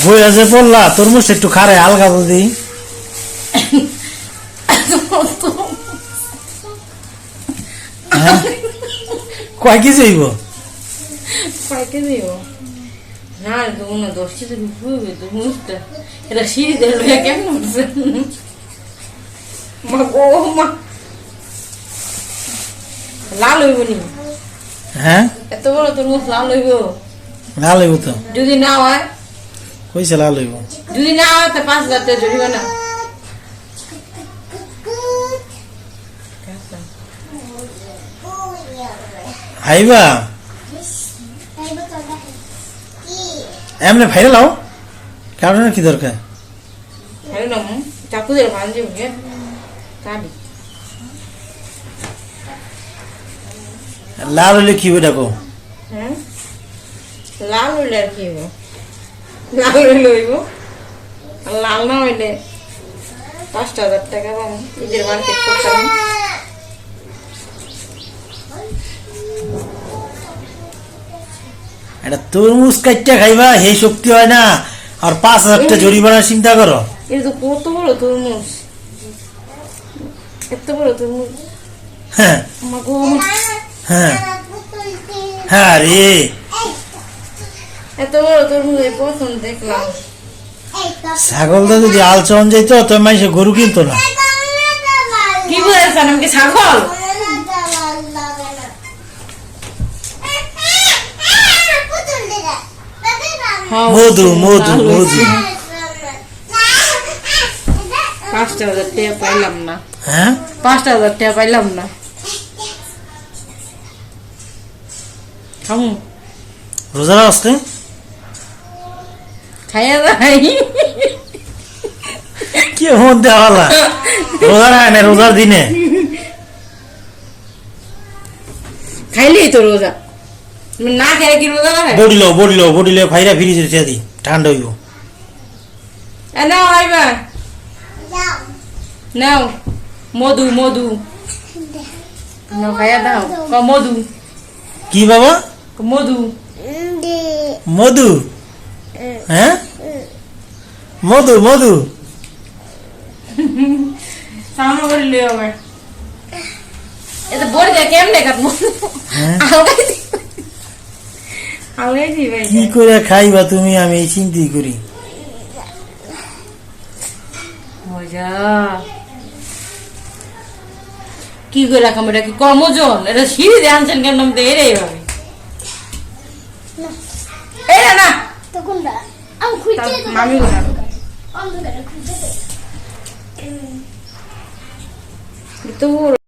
বই আছে পড়লা তরমুজ একটু খারে আলগা বুঝি হ্যাঁ? কয় কেজি হইব? কয়েকে দিব না তো মনে হয় দশটি তো রুপে এটা সিঁড়ি দিয়ে লইয়া কেমন উঠছে? মা গো মা। লাল হইব নি? হ্যাঁ? এত বড় তোর মুখ লাল হইব। লাল হইব তো। যদি না হয় কইছে লাল হইব যদি না হয় তা পাঁচ হাজার টাকা জরিমানা। হাইবা এমনি ভাইরাল হও। কারণ কি দরকার? হ্যালো না চাকু দিয়ে ভাঙ যাব হ্যাঁ লাল হইলে কি হবে ডাকো হ্যাঁ? লাল হইলে আর কি হইব? লাল আর লাল না হইলে পাঁচটা হাজার টাকা পাবো। নিজের মার্কেট করতাম। এটা তরমুজ কাইটা খাইবা সেই শক্তি হয় না। আর পাঁচ হাজার টাকা জরিমানা চিন্তা করো। এটা তো কত বড় তরমুজ। এত বড় তরমুজ। হ্যাঁ। হ্যাঁ। হ্যাঁ রে। এত বড় তরমুজ এই প্রথম দেখলাম। ছাগলটা যদি আলচন যাইতো তো মানুষে গরু কিনতো না। কি বুঝেছেন আমাকে ছাগল? হ্যাঁ, মধু মধু মধু। পাঁচটা হাজার টাকা পাইলাম না। হ্যাঁ? পাঁচটা হাজার টাকা পাইলাম না। খামু। আসতে খাইয়া যাই। কি হন দেওয়ালা রোজার হয় না রোজার দিনে? খাইলেই তো রোজা। না খাই কি রোজা না খাই বডিলো বডিলো বডিলো ফাইরা ঠান্ডা হইব। এ নাও আইবা। নাও। মধু মধু। নাও খাইয়া দাও। ক মধু। কি বাবা? মধু। মধু? হ্যাঁ? মধু মধু। সামনে করে লিও আবার। এটা বড় যা কেমনে কাটবো? হ্যাঁ? আলগাই দি আলগাই দি ভাই। কি করে খাইবা তুমি? আমি এই চিন্তাই করি। মজা। কি করে রাখাম এটা কি কম ওজন এটা সিঁড়ি দিয়ে আনছেন কেন আমি তো এরাই ভাবে। এরা না। তখনটা আমি খুঁজে মামি গুলো অন্ধকারে খুঁজে তো